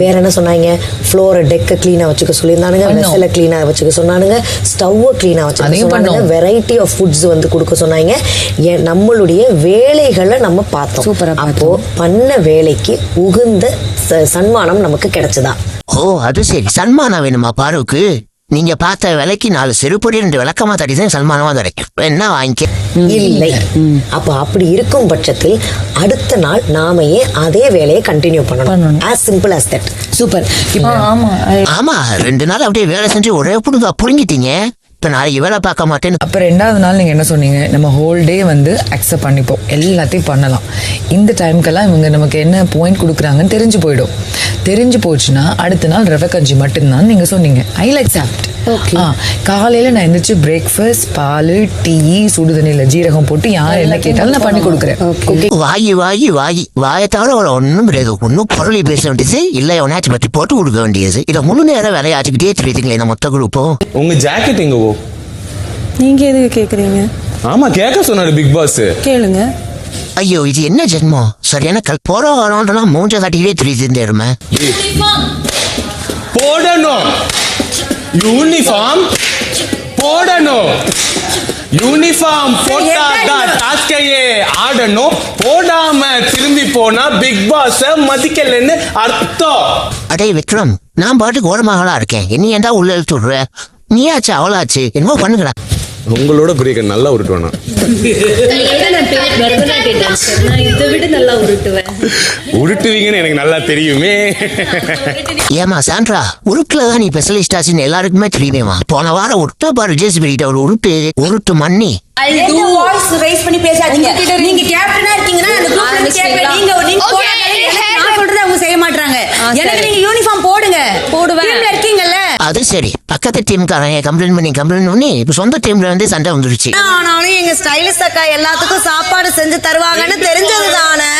வேற என்ன சொன்னாங்க? ஃப்ளோரை டெக்கை க்ளீனா வச்சுக்க சொல்லியிருந்தானுங்க. வெசலை க்ளீனா வச்சுக்க சொன்னானுங்க. ஸ்டவ்வை க்ளீனா வச்சுக்க பண்ணோம். வெரைட்டி ஆஃப் ஃபுட்ஸ் வந்து கொடுக்க சொன்னாங்க. நம்மளுடைய வேலைகளை நம்ம பார்த்தோம். சூப்பரா அப்போ பண்ண வேலைக்கு உகுந்த சன்மானம் நமக்கு கிடைச்சதா? ஓ அது சரி. சன்மானம் வேணுமா பாருக்கு நீங்க பார்த்த விலைக்கு நாலு செருப்படி ரெண்டு விளக்கமா தட்டி தான் சன்மானமா கிடைக்கும் என்ன வாங்கிக்க. இல்லை. அப்போ அப்படி இருக்கும் பட்சத்தில் அடுத்த நாள் நாம ஏன் அதே வேலையை கண்டினியூ பண்ணணும். as simple as that. Super. இப்போ ஆமா ஆமா ரெண்டு நாள் அப்படியே வேலை செஞ்சு ஒரே புடுங்க புடுங்கிட்டீங்க. இப்ப நாளைக்கு வேலை பார்க்க மாட்டேன்னு. அப்போ ரெண்டாவது நாள் நீங்கள் என்ன சொன்னீங்க? நம்ம ஹோல் டே வந்து அக்செப்ட் பண்ணிப்போம். எல்லாத்தையும் பண்ணலாம். இந்த டைம்க்கெல்லாம் இவங்க நமக்கு என்ன பாயிண்ட் கொடுக்குறாங்கன்னு தெரிஞ்சு போயிடும். தெரிஞ்சு போச்சுன்னா அடுத்த நாள் ரவை கஞ்சி மட்டும்தான் நீங்கள் சொன்னீங்க. ஐ லைக் சாப்பிட் ஆ காலையில் நான் எந்திரிச்சு பிரேக்ஃபாஸ்ட் பால் டீ சுடு தண்ணியில் ஜீரகம் போட்டு யார் என்ன கேட்டாலும் நான் பண்ணி கொடுக்குறேன். வாயி வாயி வாயி. வாயை தவிர அவளை ஒன்றும் கிடையாது. ஒன்றும் பொருளை பேச வேண்டியது இல்லை. எவனாச்சும் பற்றி போட்டு கொடுக்க வேண்டியது. இதை முழு நேரம் வேலையாச்சுக்கிட்டே தெரியுதுங்களே இந்த மொத்த குரூப்பும் உங்க ஜாக்கெட் எங்க ஓ நீங்க எதுக்கு கேக்குறீங்க? ஆமா கேட்க சொன்னாரு பிக் பாஸ் கேளுங்க. ஐயோ இது என்ன ஜென்மம்? சரியான கல் போற வரோன்றலாம் மூஞ்ச காட்டிக்கிட்டே தெரியுது இந்த எருமை. போடணும். யூனிஃபார்ம் போடணும். யூனிஃபார்ம் போட்டாதான் டாஸ்கையே ஆடணும். போடாம திரும்பி போனா பிக் பாஸ மதிக்கலன்னு அர்த்தம். அடே விக்ரம் நான் பாட்டுக்கு ஓரமாகலா இருக்கேன். என்ன ஏன்டா உள்ள இழுத்து விடுற? நீயாச்சு அவளாச்சு? என்னமோ பண்ணுங்கடா. உங்களோட பெரிய நல்லா உருட்டுவானா? உருட்டுவீங்கன்னு எனக்கு நல்லா தெரியுமே. ஏமா சாண்ட்ரா உருட்டுல தான் நீ ஸ்பெஷலிஸ்ட் ஆச்சுன்னு எல்லாருக்குமே தெரியுமேமா போன வாரம் உருட்ட பாரு ஜேசி ஒரு உருட்டு உருட்டு மண்ணி. வாய்ஸ் ரைஸ் பண்ணி பேசாதீங்க. நீங்க கேப்டனா இருக்கீங்கன்னா அந்த குரூப்ல இருந்து கேப்டன் நீங்க நீங்க Okay, போடாதீங்க. hey, நான் சொல்றதை அவங்க செய்ய மாட்டாங்க ஆ, எனக்கு சரி. நீங்க யூனிஃபார்ம் போடுங்க. போடுவேன். அது சரி. பக்கத்து டீமுக்காரங்க கம்ப்ளைண்ட் பண்ணி கம்ப்ளைண்ட் பண்ணி இப்ப சொந்த டீம்ல வந்து சண்டை வந்துருச்சு. ஆனாலும் எங்க ஸ்டைலிஷ் அக்கா எல்லாத்துக்கும் சாப்பாடு செஞ்சு தருவாங்கன்னு தெரிஞ்சது தானே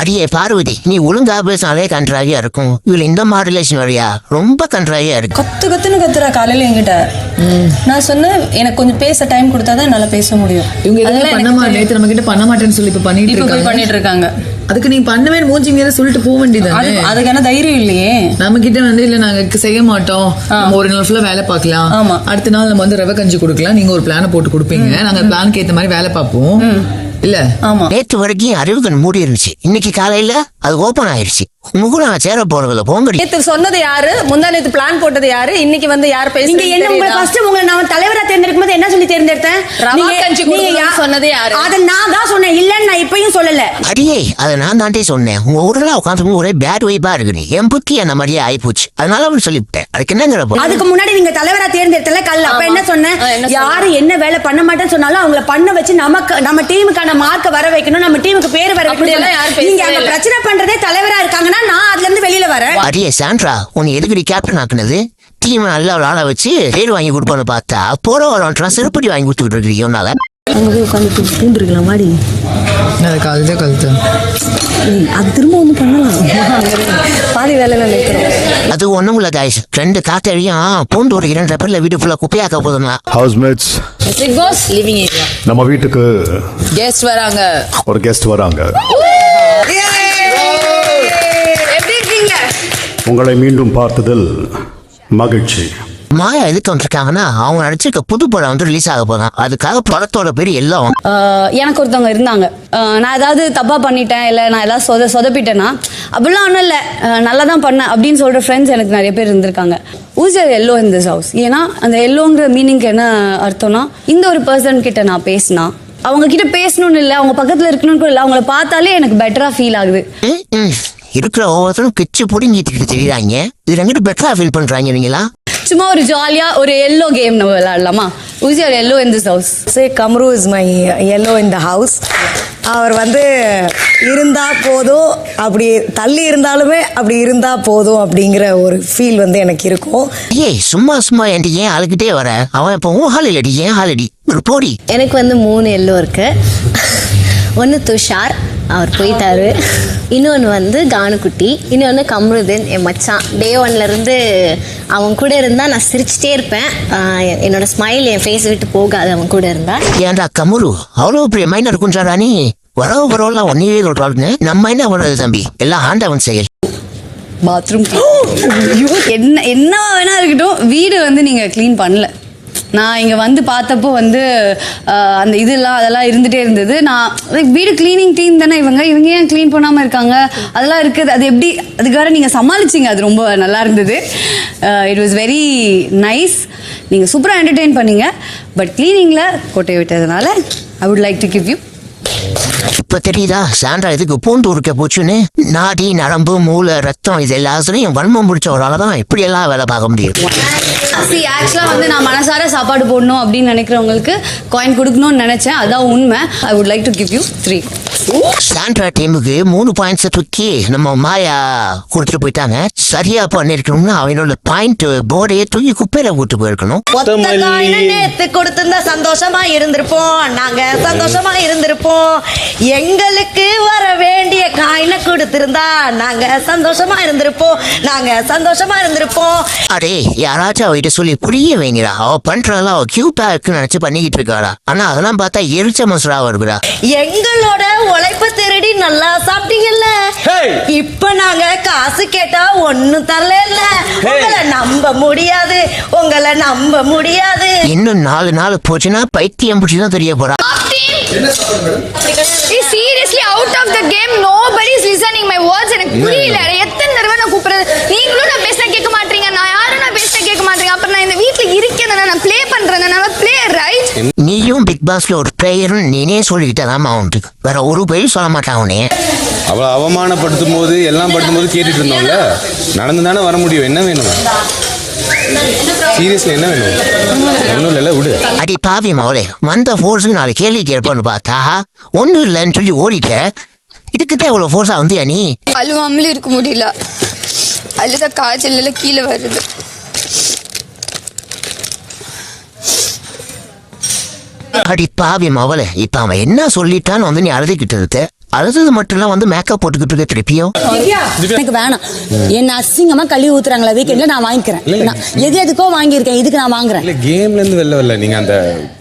அடியே பார்வதி நீ ஒழுங்கா பேசினாலே கன்றாவியா இருக்கும். இவள் இந்த மாடுலேஷன் வழியா ரொம்ப கன்றாவியா இருக்கு. கத்து கத்துன்னு கத்துறா காலையில என்கிட்ட. நான் சொன்னேன் எனக்கு கொஞ்சம் பேச டைம் கொடுத்தாதான் என்னால பேச முடியும். இவங்க எதுவுமே பண்ண மாட்டேன் நேத்து நம்ம கிட்ட பண்ண மாட்டேன்னு சொல்லி இப்ப பண்ணிட்டு இருக்காங்க பண்ணிட்டு இருக்காங்க. அதுக்கு நீ பண்ணவே மூஞ்சிங்க சொல்லிட்டு போக வேண்டியது அதுக்கான தைரியம் இல்லையே. நம்ம கிட்ட வந்து இல்ல நாங்க செய்ய மாட்டோம். நம்ம ஒரு நாள் ஃபுல்லா வேலை பார்க்கலாம். ஆமா. அடுத்த நாள் நம்ம வந்து ரவை கஞ்சி கொடுக்கலாம். நீங்க ஒரு பிளான போட்டு கொடுப்பீங்க. நாங்க பிளானுக்கு ஏத்த மாதிரி வேலை பார்ப்போம். இல்ல? ஆமா. நேற்று வரைக்கும் அறிவுக்கண் மூடி இருந்துச்சு. இன்னைக்கு காலையில அது ஓபன் ஆயிருச்சு. உங்க கூட நான் சேர போறதில்ல. போங்கடி நேத்து சொன்னது யாரு? முந்தா நேத்து பிளான் போட்டது யாரு? இன்னைக்கு வந்து யார் நீங்க என்ன உங்களை பேசுறீங்க ஃபர்ஸ்ட் உங்களை நான் தலைவரா தேர்ந்தெடுக்கும் போது என்ன சொல்லி தேர்ந்தெடுத்தேன்? ரவா நீங்க- கஞ்சி சொன்னது யாரு? அத நான் தான் சொன்னேன். இல்லன்னு நான் இப்பயும் சொல்லல. அடியே அதை நான் தாண்டே சொன்னேன். உங்க ஊர்ல உட்காந்து ஒரே பேட் வைப்பா இருக்கு நீ என் புத்தி அந்த மாதிரியே ஆயிப்போச்சு. அதனால அவன் சொல்லிவிட்டேன். அதுக்கு என்னங்கிற அதுக்கு முன்னாடி நீங்க தலைவரா தேர்ந்தெடுத்தல கல். அப்ப. என்ன சொன்னேன்? யாரு என்ன வேலை பண்ண மாட்டேன்னு சொன்னாலும் அவங்கள பண்ண வச்சு நமக்கு நம்ம டீமுக்கான மார்க்க வர வைக்கணும். நம்ம டீமுக்கு பேர் வர வைக்கணும். நீங்க அங்க. பிரச்சனை பண்றதே தலைவரா இருக்காங்கன்னா நான் அதுல இருந்து வெளியில வரேன். அடியே சாண்ட்ரா உன்னை எதுக்கடி கேப்டன் ஆக்குனது? டீம் நல்ல ஒரு ஆளை வச்சு பேர் வாங்கி கொடுப்பான்னு பார்த்தா போற வரலாம் சிறுப்படி வாங்கி கொடுத்துக்கிட்டு இருக்கீங்க உன்னால. அங்க போய் உட்காந்து பூந்துருக்கலாம் மாடி அதுக்கு அதுதான் கழுத்து அது திரும்ப ஒண்ணு பண்ணலாம். பாதி வேலையில நிற்கிறோம் அது ஒண்ணும் இல்ல காய்ஸ் ரெண்டு காத்தழியும் பூண்டு ஒரு இரண்டு பேர்ல வீடு ஃபுல்லா குப்பையாக்க பாஸ் லிவிங் ஏரியா நம்ம வீட்டுக்கு கெஸ்ட் வராங்க. ஒரு கெஸ்ட் வராங்க. உங்களை மீண்டும் பார்த்ததில் மகிழ்ச்சி. மாயா எதுக்கு வந்திருக்காங்கன்னா அவங்க நடிச்சிருக்க புது படம் வந்து ரிலீஸ் ஆக போதான் அதுக்காக படத்தோட பேர் எல்லாம் எனக்கு ஒருத்தவங்க இருந்தாங்க. நான் ஏதாவது தப்பா பண்ணிட்டேன் இல்லை நான் ஏதாவது சொத சொதப்பிட்டேன்னா அப்படிலாம் ஒன்றும் இல்லை. நல்லா தான் பண்ணேன் அப்படின்னு சொல்ற ஃப்ரெண்ட்ஸ் எனக்கு நிறைய பேர் இருந்திருக்காங்க. Who's the yellow in this house ஏன்னா அந்த எல்லோங்கிற மீனிங்க்கு என்ன அர்த்தம்னா இந்த ஒரு பர்சன் கிட்ட நான் பேசினா அவங்க கிட்ட பேசணும்னு இல்லை அவங்க பக்கத்தில் இருக்கணும்னு கூட இல்லை அவங்கள பார்த்தாலே எனக்கு பெட்டராக ஃபீல் ஆகுது. இருக்கிற ஒவ்வொருத்தரும் கிச்சு பிடிங்கிட்டு தெரியுறாங்க. இது ரெங்கிட்டு பெட்டரா ஃபீல் பண்றாங்க நீங்களா? சும்மா ஒரு ஜாலியாக ஒரு எல்லோ கேம் நம்ம விளையாடலாமா? Who's the yellow in this house say Kamru is my yellow in the house அவர் வந்து இருந்தா போதும் அப்படி தள்ளி இருந்தாலுமே அப்படி இருந்தா போதும் அப்படிங்கிற ஒரு ஃபீல் வந்து எனக்கு இருக்கும். ஏய் சும்மா சும்மா என்கிட்ட ஏன் அழுகிட்டே வர? அவன் இப்போ உன் ஹால் இல்லடி ஏன் ஹாலடி ஒரு போடி. எனக்கு வந்து மூணு எல்லோ இருக்கு. ஒன்று துஷார் அவர் போயிட்டாரு. இன்னொன்று வந்து கானுக்குட்டி இன்னொன்று கம்ருதீன் என் மச்சான். டே ஒன்லேருந்து அவன் கூட இருந்தால் நான் சிரிச்சிட்டே இருப்பேன். என்னோட ஸ்மைல் என் ஃபேஸ் விட்டு போகாது அவன் கூட இருந்தா. ஏன்டா கமுரு? அவ்வளோ பெரிய மைனர் குஞ்சாரா நீ வரவு வரவெல்லாம் ஒன்னே சொல்றாருன்னு நம்ம என்ன பண்றது தம்பி? எல்லாம் ஆண்டவன் செயல். பாத்ரூம் என்ன என்ன வேணா இருக்கட்டும். வீடு வந்து நீங்கள் க்ளீன் பண்ணல. நான் இங்கே வந்து பார்த்தப்போ வந்து அந்த இதெல்லாம் அதெல்லாம் இருந்துகிட்டே இருந்தது. நான் வீடு க்ளீனிங் டீம் தானே இவங்க? இவங்க ஏன் க்ளீன் பண்ணாமல் இருக்காங்க? அதெல்லாம் இருக்குது. அது எப்படி அதுக்காக நீங்கள் சமாளிச்சிங்க. அது ரொம்ப நல்லா இருந்தது. இட் வாஸ் வெரி நைஸ் நீங்கள் சூப்பராக என்டர்டெயின் பண்ணீங்க. பட் க்ளீனிங்கில் கோட்டையை விட்டதுனால I would like to give you இப்ப தெரியுதா? சாண்டா இதுக்கு பூண்டு உருக்க போச்சுன்னு? நாடி நரம்பு மூளை ரத்தம் இது எல்லாத்துலயும் வன்மம் முடிச்ச ஒரு தான் இப்படி எல்லாம் வேலை பார்க்க முடியும் ஆக்சுவலா வந்து நான் மனசார சாப்பாடு போடணும் அப்படின்னு நினைக்கிறவங்களுக்கு காயின் கொடுக்கணும்னு நினைச்சேன். அதான் உண்மை. I would like to give you three Sandra டீமுக்கு மூணு பாயிண்ட்ஸ் தூக்கி நம்ம மாயா கொடுத்துட்டு போயிட்டாங்க. சரியா பண்ணிருக்கணும்னா அவனோட பாயிண்ட் போர்டையே தூக்கி குப்பையில கூட்டு போயிருக்கணும். நேத்து கொடுத்திருந்தா சந்தோஷமா இருந்திருப்போம். நாங்க சந்தோஷமா இருந்திருப்போம். எங்களுக்கு வர வேண்டிய காயினை கொடுத்திருந்தா நாங்க சந்தோஷமா இருந்திருப்போம். நாங்க சந்தோஷமா இருந்திருப்போம். அடே யாராச்சும் அவகிட்ட சொல்லி புரிய வைங்கடா. அவ பண்றதெல்லாம் அவ கியூட்டா இருக்குன்னு நினைச்சு பண்ணிக்கிட்டு இருக்காடா. ஆனா அதெல்லாம் பார்த்தா எரிச்ச மசுரா வருதுடா. எங்களோட உழைப்ப திருடி நல்லா சாப்பிட்டீங்கல்ல? Hey! இப்ப நாங்க காசு கேட்டா ஒண்ணும் தரல உங்களை நம்ப முடியாது. உங்களை நம்ப முடியாது. இன்னும் நாலு நாள் போச்சுன்னா பைத்தியம் பிடிச்சி தான் தெரிய போறா. Seriously out of the game nobody is listening my words எனக்கு புரியல. எத்தனை தடவை நான் கூப்பிடுறது? நீங்களும் நான் பேசினா கேட்க மாட்டீங்க. நான் யாரும் நான் பேசினா கேட்க மாட்டீங்க. அப்புறம் நான் இந்த வீட்ல இருக்கேன் நான் ப்ளே பண்றேன். நான் ப்ளே ரைட் நீயும் பிக் பாஸ்ல ஒரு பிளேயர்னு நீனே சொல்லிக்கிட்டதாமா அவனுக்கு வேற ஒரு பேரும் சொல்ல மாட்டான் அவனே அவளை அவமானப்படுத்தும் போது எல்லாம் படுத்தும் போது கேட்டுட்டு இருந்தோம்ல? நடந்து தானே வர முடியும். என்ன வேணும்? சீரியஸ்லி என்ன வேணும்? ஒன்றும் இல்லைல்ல விடு. அடி பாவி மவளே வந்த ஃபோர்ஸ் நாலு கேள்வி கேட்போன்னு பார்த்தா ஒன்றும் இல்லைன்னு சொல்லி ஓடிட்ட. இதுக்கிட்ட இவ்வளோ ஃபோர்ஸா வந்தியா நீ? அழுவாமலும் இருக்க முடியல. அழுத காய்ச்சல் கீழே வருது. அடி பாவி மவளே இப்ப அவன் என்ன சொல்லிட்டான்னு வந்து நீ அழுதுகிட்டு இருக்க அழுது மட்டும் இல்ல வந்து மேக்கப் போட்டுக்கிட்டு இருக்க திருப்பியும் எனக்கு வேணாம். என்ன அசிங்கமா கழுவி ஊத்துறாங்களா? வீக்கெண்ட்ல நான் வாங்கிக்கிறேன். நான் எது எதுக்கோ வாங்கியிருக்கேன். இதுக்கு நான் வாங்குறேன். இல்ல கேம்ல இருந்து வெளில வரல. நீங்க அந்த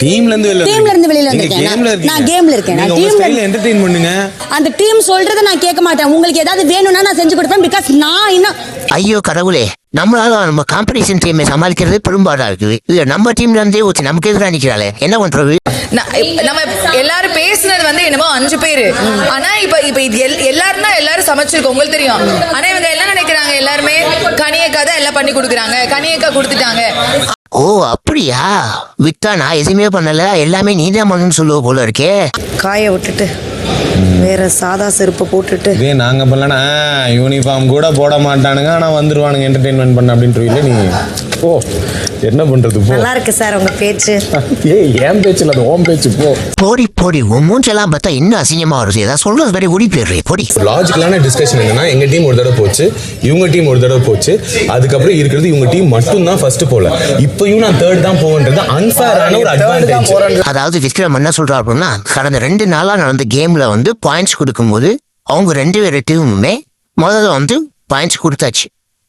டீம்ல இருந்து வெளில Teamல இருந்து வெளியில வந்திருக்கேன். கேம்ல நான் gameல இருக்கேன். நான் ஸ்டைல்ல என்டர்டெயின் பண்ணுங்க. அந்த டீம் சொல்றதை நான் கேட்க மாட்டேன். உங்களுக்கு ஏதாவது வேணும்னா நான் செஞ்சு கொடுப்பேன். பிகாஸ் நான் இன்னும் ஐயோ கடவுளே. நம்மளால நம்ம காம்படிஷன் டீமை சமாளிக்கிறது பெரும்பாடா இருக்குது. இது நம்ம டீம்ல இருந்தே ஊத்தி நமக்கு எதிராக நிக்கிறாளே. என்ன பண்றது? நம்ம எல்லாரும் பேசுனது வந்து என்னமோ அஞ்சு பேரு. ஆனா இப்ப இப்ப இது எல்- எல்லாரும் தான் எல்லாரும் சமைச்சிருக்கோம். உங்களுக்கு தெரியும். ஆனா இவங்க என்ன நினைக்கிறாங்க? எல்லாருமே கனியக்கா தான் எல்லாம் பண்ணி கொடுக்குறாங்க. கனியக்கா கொடுத்துட்டாங்க. ஓ அப்படியா? விட்டா நான் எதுவுமே பண்ணல. எல்லாமே நீ தான் பண்ணணும்னு சொல்லுவ போல இருக்கே. காய விட்டுட்டு வேற சாதா செருப்பை போட்டுட்டு. இதே நாங்க பண்ணலனா யூனிஃபார்ம் கூட போட மாட்டானுங்க. ஆனா வந்துருவானுங்க என்டர்டெயின்மெண்ட் பண்ண அப்படின்றீங்களே நீ. ஓ என்ன பண்றது போ. நல்லா இருக்கு சார் உங்க பேச்சு. ஏய் ஏன் பேச்சு இல்ல அது ஓம் பேச்சு போ. போடி போடி உன் மூஞ்செல்லாம் பார்த்தா இன்னும் அசிங்கமா வருது. ஏதாவது சொல்றது மாதிரி ஓடி போயிடுறே போடி. லாஜிக்கலான டிஸ்கஷன் என்னன்னா எங்க டீம் ஒரு தடவை போச்சு இவங்க டீம் ஒரு தடவை போச்சு. அதுக்கப்புறம் இருக்கிறது இவங்க டீம் மட்டும் தான் ஃபர்ஸ்ட் போல. இப்பயும் நான் தேர்ட் தான் போவேன்றது. அன்ஃபேரான ஒரு அட்வான்டேஜ் அதாவது விக்ரம் என்ன சொல்றா அப்படின்னா கடந்த ரெண்டு நாளா நடந்த கேம்ல வந்து பாயிண்ட்ஸ் கொடுக்கும்போது அவங்க ரெண்டு பேர் டீமுமே முதல்ல வந்து பாயிண்ட்ஸ் கொடுத்தாச்சு.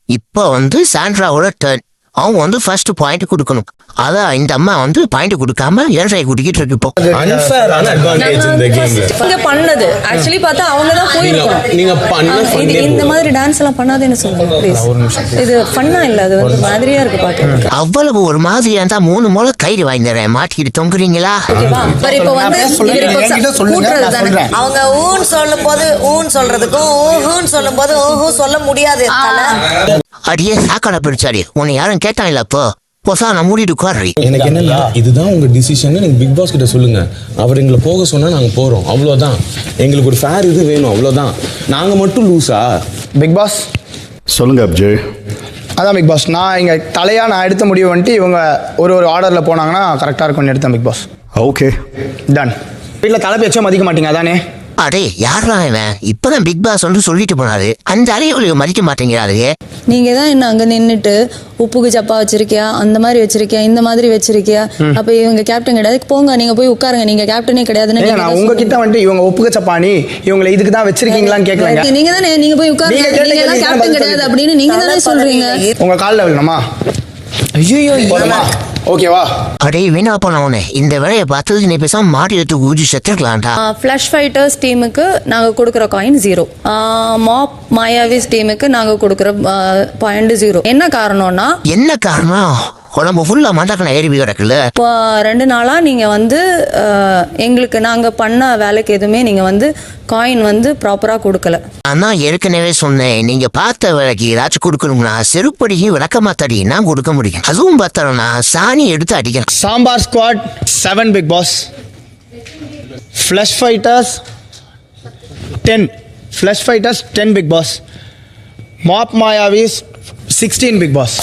இப்போ வந்து சாண்ட்ராவோட டர்ன் அவங்க வந்து ஃபர்ஸ்ட் பாயிண்ட் கொடுக்கணும். அதான் இந்த அம்மா வந்து பாயிண்ட் கொடுக்காம ஏழரை குடிக்கிட்டு இருக்கு இப்போ. இங்க பண்ணது. ஆக்சுவலி பார்த்தா அவங்க தான் போயிருக்கோம். நீங்க- நீங்க பண்ண இந்த. மாதிரி டான்ஸ் எல்லாம் பண்ணாதேன்னு சொல்லுங்க ப்ளீஸ் இது ஃபன்னா இல்ல அது வந்து மாதிரியா இருக்கு பாக்க அவ்வளவு ஒரு மாதிரியா இருந்தா மூணு மூளை கயிறு வாங்கிடுறேன் மாட்டிக்கிட்டு தொங்குறீங்களா? இப்போ வந்து அவங்க ஊன்னு சொல்லும் போது ஊன்னு சொல்றதுக்கும் ஊஹூன்னு சொல்லும் போது ஊஹூ சொல்ல முடியாது. அடியே சாக்கடை பிடிச்சாடி. உன்னை யாரும் கேட்டாங்களா இப்போ? பொசா நான் மூடிட்டு உட்காரு எனக்கு என்னன்னா இதுதான் உங்க டிசிஷன் நீங்க பிக் பாஸ் கிட்ட சொல்லுங்க. அவர் எங்களை போக சொன்னா நாங்க போறோம். அவ்வளவுதான். எங்களுக்கு ஒரு ஃபேர் இது வேணும். அவ்வளவுதான். நாங்க மட்டும் லூசா பிக் பாஸ் சொல்லுங்க அப்ஜய் அதான் பிக் பாஸ் நான் இங்கே தலையாக நான் எடுத்த முடிவு வந்துட்டு இவங்க ஒரு ஒரு ஆர்டரில் போனாங்கன்னா கரெக்டாக இருக்கும்னு எடுத்தேன் பிக் பாஸ் ஓகே டன் வீட்டில் தலை பேச்சும் மதிக்க மாட்டீங்க அதானே? அடே யாரா இவன்? இப்பதான் பிக் பாஸ் வந்து சொல்லிட்டு போனாரு. அந்த அலையை மதிக்க மாட்டேங்கிறாரு நீங்க தான் என்ன அங்க நின்னுட்டு உப்புக்கு சப்பா வச்சிருக்கியா? அந்த மாதிரி வச்சிருக்கியா? இந்த மாதிரி வச்சிருக்கியா? அப்ப இவங்க கேப்டன் கிடையாது. போங்க நீங்க போய் உட்காருங்க. நீங்க கேப்டனே கிடையாதுன்னு நீங்க நான் தான் உங்ககிட்ட வந்துட்டு இவங்க ஒப்புக்க சப்பானி இவங்களை இதுக்கு தான் வச்சிருக்கீங்களான்னு கேட்கலங்க சொல்றீங்க. நீங்க தானே நீங்க போய் உட்காருங்க. நீங்க கேட்ட நீங்க எல்லாம் கேள்விக்கு கேப்டன் பதில் கிடையாது சொல்லுங்க. அப்படின்னு நீங்க தானே சொல்றீங்க. உங்க காலில் விழணுமா ஐயோ போதுமா? ஓகேவா அடே வீணா போனவனே இந்த வேலையை பார்த்தது நீ பேசாம மாடி எடுத்து ஊதி செத்துருக்கலாம்டா. ஃப்ளஷ் ஃபைட்டர்ஸ் டீமுக்கு நாங்கள் கொடுக்குற காயின் ஜீரோ மாப் மாயாவிஸ் டீமுக்கு நாங்கள் கொடுக்குற பாயிண்ட் ஜீரோ என்ன காரணம்னா என்ன காரணம்? உடம்பு ஃபுல்லா மண்டக்கணம் ஏறி கிடக்குல்ல இப்போ ரெண்டு நாளாக நீங்கள் வந்து எங்களுக்கு நாங்கள் பண்ண வேலைக்கு எதுவுமே நீங்கள் வந்து காயின் வந்து ப்ராப்பராக கொடுக்கல. ஆனா ஏற்கனவே சொன்னேன். நீங்க பார்த்த வேலைக்கு ஏதாச்சும் கொடுக்கணும்னா செருப்படியும் விளக்கமாத்தடி நான் கொடுக்க முடியும். அதுவும் பார்த்தோம்னா சாணி எடுத்து அடிக்கணும். Sambar squad seven big boss flush fighters ten flush fighters ten big boss mop மாயாவிஸ் sixteen big boss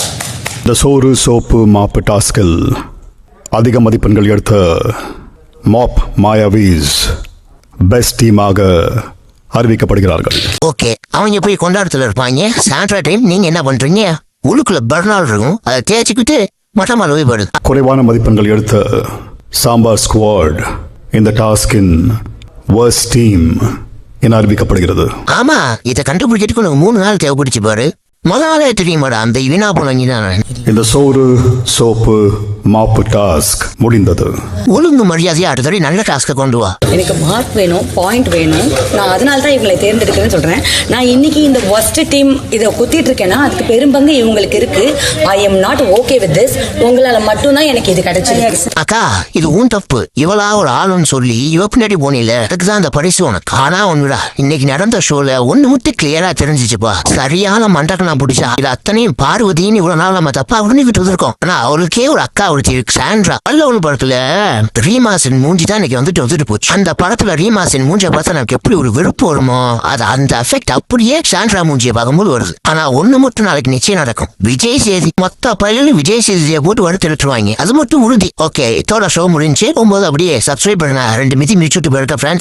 இந்த சோறு சோப்பு மாப்பு டாஸ்கில் அதிக மதிப்பெண்கள் எடுத்த மாப் மாயாவீஸ் பெஸ்ட் டீமாக அறிவிக்கப்படுகிறார்கள். ஓகே அவங்க போய் கொண்டாடத்துல இருப்பாங்க. சாயந்தர டைம் நீங்க என்ன பண்றீங்க? உள்ளுக்குள்ள பர்னால் இருக்கும். அதை தேய்ச்சிக்கிட்டு மொட்டை மாலை போய் படுது குறைவான மதிப்பெண்கள் எடுத்த சாம்பார் ஸ்குவாட் இந்த டாஸ்கின் வர்ஸ்ட் டீம் என அறிவிக்கப்படுகிறது. ஆமா இதை கண்டுபிடிக்கிறதுக்கு உனக்கு மூணு நாள் தேவைப்படுச்சு பாரு. மொதல் நாளே தெரியுமாடா அந்த வீணா போனவங்க தான் இந்த சோறு சோப்பு மாப்பு டாஸ்க் முடிந்தது. ஒழுங்கு மரியாதையா அடுத்த தடவை நல்ல டாஸ்க்கை கொண்டு வா. எனக்கு மார்க் வேணும் பாயிண்ட் வேணும். நான் அதனால தான் இவங்களை தேர்ந்தெடுக்கிறேன்னு சொல்றேன். நான் இன்னைக்கு இந்த ஒஸ்ட் டீம் இதை குத்திட்டு இருக்கேன்னா அதுக்கு பெரும்பங்கு இவங்களுக்கு இருக்கு. I am not okay with this உங்களால மட்டும்தான் எனக்கு இது கிடைச்சிருக்கு. அக்கா இது உன் தப்பு. இவளா ஒரு ஆளுன்னு சொல்லி இவ பின்னாடி போனில அதுக்கு தான் அந்த பரிசு உனக்கு. ஆனா ஒண்ணுடா இன்னைக்கு நடந்த ஷோல ஒண்ணு மட்டும் கிளியரா தெரிஞ்சிச்சுப்பா சரியான மண்டக்கனா பிடிச்சா இது அத்தனையும் பார்வதின்னு இவ்வளவு நாள் நம்ம தப்பா உடனிக்கிட்டு இருந்திருக்கோம். ஆனா அவளுக்கே ஒரு அக்கா ஒருத்தி சாண்ட்ரா அல்ல ஒண்ணு படத்துல. ரீமாசின் மூஞ்சி தான் இன்னைக்கு வந்துட்டு வந்துட்டு போச்சு. அந்த படத்துல ரீமாசின் மூஞ்சியை பார்த்தா நமக்கு எப்படி ஒரு வெறுப்பு வருமோ அது அந்த எஃபெக்ட் அப்படியே சாண்ட்ரா மூஞ்சியை பார்க்கும்போது வருது. ஆனா ஒண்ணு மட்டும் நாளைக்கு நிச்சயம் நடக்கும். விஜய் சேதி மொத்த பயிலும் விஜய் சேதியை போட்டு வறுத்து திருட்டுருவாங்க அது மட்டும் உறுதி. ஓகே இதோட ஷோ முடிஞ்சு போகும்போது அப்படியே சப்ஸ்கிரைப் பண்ண ரெண்டு மிதி மிதிச்சுட்டு போயிருக்க ஃப்ரெண்ட்ஸ்